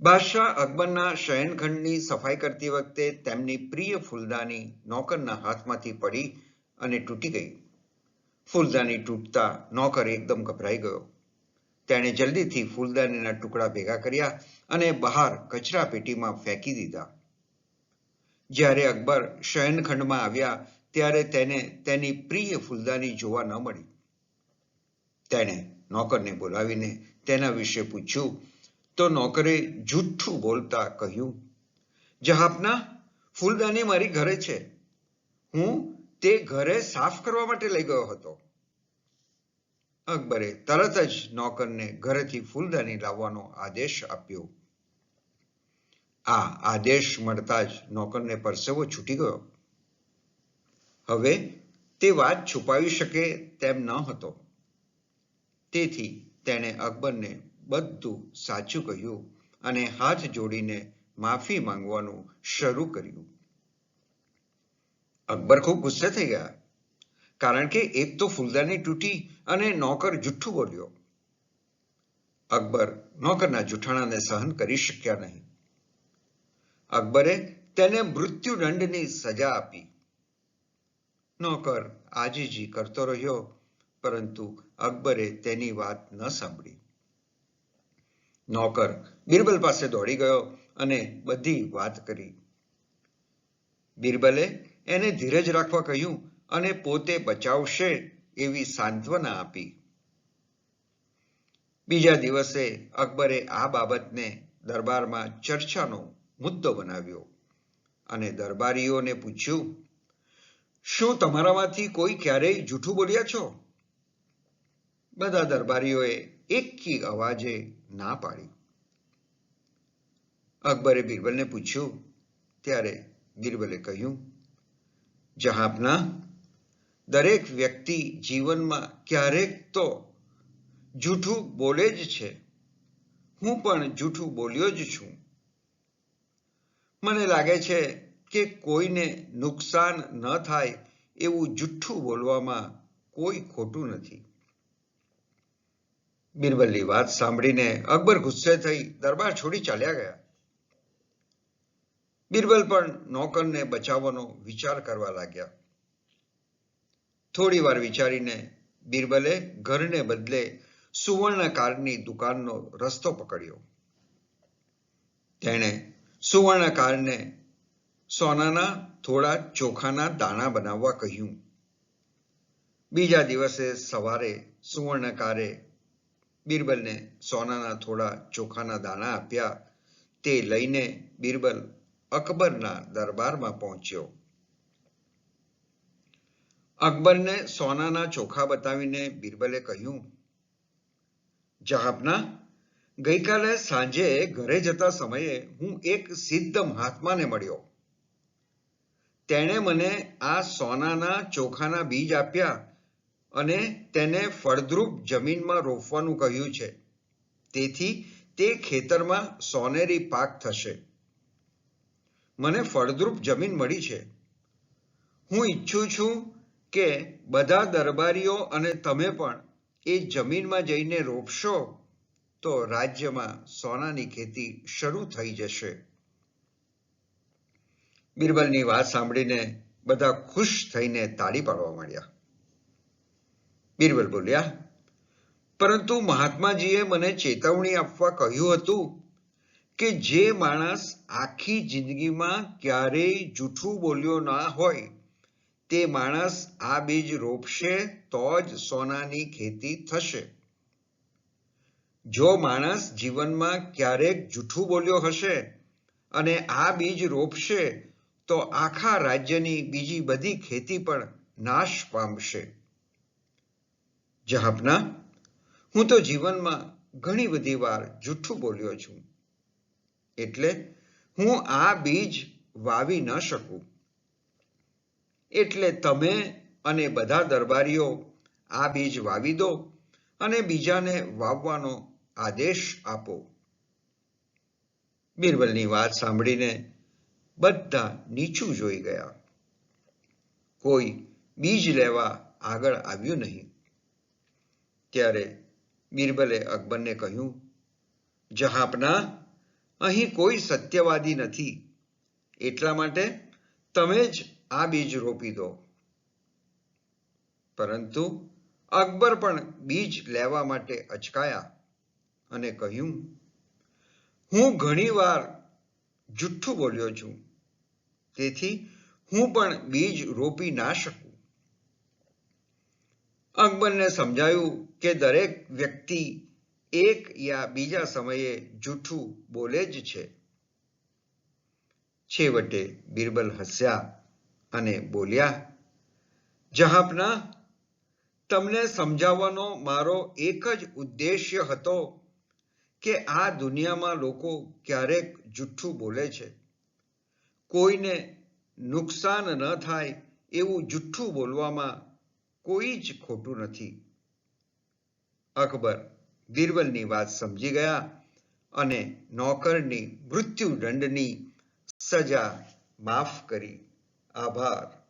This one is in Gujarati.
બાદશાહ અકબરના શયનખંડની સફાઈ કરતી વખતે તેમની પ્રિય ફૂલદાની નોકરના હાથમાંથી પડી અને તૂટી ગઈ. ફૂલદાની તૂટતા નોકર એકદમ ગભરાઈ ગયો. તેણે જલ્દીથી ફૂલદાનીના ટુકડા ભેગા કર્યા અને બહાર કચરા પેટીમાં ફેંકી દીધા. જ્યારે અકબર શયનખંડમાં આવ્યા ત્યારે તેને તેની પ્રિય ફૂલદાની જોવા ન મળી. તેણે નોકરને બોલાવીને તેના વિશે પૂછ્યું તો નોકરે જૂઠું બોલતા કહ્યું જહાપના ફૂલદાની મારી ઘરે છે. હું તે ઘરે સાફ કરવા માટે લઈ ગયો હતો. અકબરે તરત જ નોકરને ઘરેથી ફૂલદાની લાવવાનો આદેશ આપ્યો. આ આદેશ મળતા જ નોકરને પરસેવો છૂટી ગયો. હવે તે વાત છુપાવી શકે તેમ ન હતો. તેથી તેણે અકબરને બધું સાચું કહ્યું અને હાથ જોડીને માફી માંગવાનું શરૂ કર્યું. અકબર ખૂબ ગુસ્સે થઈ ગયા, કારણ કે એક તો ફૂલદાની તૂટી અને નોકર જુઠ્ઠું બોલ્યો. અકબર નોકરના જૂઠાણાને સહન કરી શક્યા નહીં. અકબરે તેને મૃત્યુદંડની સજા આપી. નોકર આજીજી કરતો રહ્યો, પરંતુ અકબરે તેની વાત ન સાંભળી. નોકર. બિરબલ પાસે દોડી ગયો અને બધી વાત કરી. બિરબલે એને ધીરજ રાખવા કહ્યું અને પોતે બચાવશે એવી સાંત્વના આપી. બીજા દિવસે અકબરે આ બાબતને દરબારમાં ચર્ચાનો મુદ્દો બનાવ્યો અને દરબારીઓને પૂછ્યું, શું તમારામાંથી કોઈ ક્યારેય જૂઠું બોલ્યા છો? બધા દરબારીઓએ એકી અવાજે ના પાડી. અકબરે બિરબલને પૂછ્યું, ત્યારે બિરબલે કહ્યું, જહાપના, દરેક વ્યક્તિ જીવનમાં ક્યારેક તો જૂઠું બોલે જ છે. હું પણ જૂઠું બોલ્યો જ છું. મને લાગે છે કે કોઈને નુકસાન ન થાય એવું જુઠ્ઠું બોલવામાં કોઈ ખોટું નથી. બિરબલની વાત સાંભળીને અકબર ગુસ્સે થઈ દરબાર છોડી ચાલ્યા ગયા. બિરબલ પણ નોકરને બચાવવાનો વિચાર કરવા લાગ્યા. થોડી વાર વિચારીને બિરબલે ઘરને બદલે સુવર્ણકારની દુકાનનો રસ્તો પકડ્યો. તેણે સુવર્ણકારને સોનાના થોડા ચોખાના દાણા બનાવવા કહ્યું. બીજા દિવસે સવારે સુવર્ણકારે બિરબલને સોનાના થોડા ચોખાના દાણા આપ્યા. તે લઈને બિરબલ અકબરના દરબારમાં પહોંચ્યો. અકબરને સોનાના ચોખા બતાવીને બિરબલે કહ્યું, જહાબના, ગઈકાલે સાંજે ઘરે જતા સમયે હું એક સિદ્ધ મહાત્માને મળ્યો. તેણે મને આ સોનાના ચોખાના બીજ આપ્યા. અને તેને ફળદ્રુપ જમીનમાં રોપવાનું કહ્યું છે. તેથી તે ખેતરમાં સોનેરી પાક થશે. મને ફળદ્રુપ જમીન મળી છે. હું ઈચ્છું છું કે બધા દરબારીઓ અને તમે પણ એ જમીનમાં જઈને રોપશો તો રાજ્યમાં સોનાની ખેતી શરૂ થઈ જશે. બિરબલની વાત સાંભળીને બધા ખુશ થઈને તાળી પાડવા માંડ્યા. બિરબલ બોલ્યા, પરંતુ મહાત્માજીએ મને ચેતવણી આપવા કહ્યું હતું કે જે માણસ આખી જિંદગીમાં ક્યારેય જૂઠું બોલ્યો ના હોય, તે માણસ આ બીજ રોપશે તો જ સોનાની ખેતી થશે. જો માણસ જીવનમાં ક્યારેક જૂઠું બોલ્યો હશે અને આ બીજ રોપશે, તો આખા રાજ્યની બીજી બધી ખેતી પણ નાશ પામશે. જહાપના, હું તો જીવનમાં ઘણી બધી વાર જૂઠું બોલ્યો છું. એટલે હું આ બીજ વાવી ન શકું. એટલે તમે અને બધા દરબારીઓ આ બીજ વાવી દો અને બીજાને વાવવાનો આદેશ આપો. બિરબલની વાત સાંભળીને બધા નીચું જોઈ ગયા. કોઈ બીજ લેવા આગળ આવ્યું નહીં. ત્યારે બિરબલે અકબરને કહ્યું, જહાપના, અહીં કોઈ સત્યવાદી નથી. એટલા માટે તમે જ આ બીજ રોપી દો. પરંતુ અકબર પણ બીજ લેવા માટે અચકાયા અને કહ્યું, હું ઘણીવાર જુઠ્ઠું બોલ્યો છું. તેથી હું પણ બીજ રોપી ના શકું. અકબરને સમજાયું કે દરેક વ્યક્તિ એક યા બીજા સમયે જૂઠું બોલે જ છે. છેવટે બિરબલ હસ્યા અને બોલ્યા, જહાપના, તમને સમજાવવાનો મારો એક જ ઉદ્દેશ્ય હતો કે આ દુનિયામાં લોકો ક્યારેક જુઠ્ઠું બોલે છે. કોઈને નુકસાન ન થાય એવું જુઠ્ઠું બોલવામાં કોઈ જ ખોટું નથી. અકબર બિરબલની વાત સમજી ગયા અને નોકરની મૃત્યુદંડની સજા માફ કરી. આભાર.